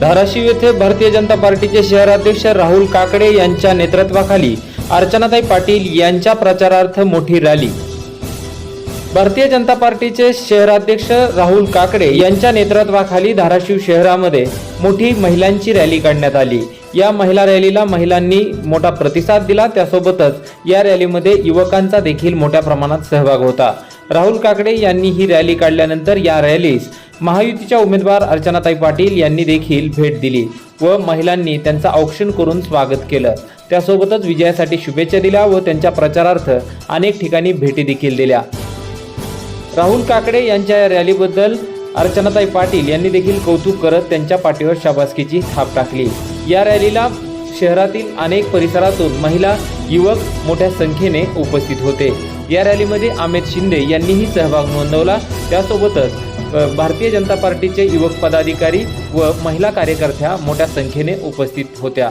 धाराशिव येथे भारतीय जनता पार्टीचे शहराध्यक्ष राहुल काकडे यांच्या नेतृत्वाखाली अर्चनाताई पाटील यांच्या प्रचारार्थ मोठी रॅली. भारतीय जनता पार्टीचे शहराध्यक्ष राहुल काकडे यांच्या नेतृत्वाखाली धाराशिव शहरामध्ये मोठी महिलांची रॅली काढण्यात आली. या महिला रॅलीला महिलांनी मोठा प्रतिसाद दिला. त्यासोबतच या रॅलीमध्ये युवकांचा देखील मोठ्या प्रमाणात सहभाग होता. राहुल काकडे यांनी ही रॅली काढल्यानंतर या रॅलीस महायुतीच्या उमेदवार अर्चनाताई पाटील यांनी देखील भेट दिली व महिलांनी त्यांचं औक्षण करून स्वागत केलं. त्यासोबतच विजयासाठी शुभेच्छा दिल्या व त्यांच्या प्रचारार्थ अनेक ठिकाणी भेटी देखील दिल्या. राहुल काकडे यांच्या या रॅलीबद्दल अर्चनाताई पाटील यांनी देखील कौतुक करत त्यांच्या पाठीवर शाबासकीची थाप टाकली. या रॅलीला शहरातील अनेक परिसरातून महिला युवक मोठ्या संख्येने उपस्थित होते. या रॅलीमध्ये अमित शिंदे यांनीही सहभाग नोंदवला. त्यासोबतच भारतीय जनता पार्टीचे युवक पदाधिकारी व महिला कार्यकर्त्या मोठ्या संख्येने उपस्थित होत्या.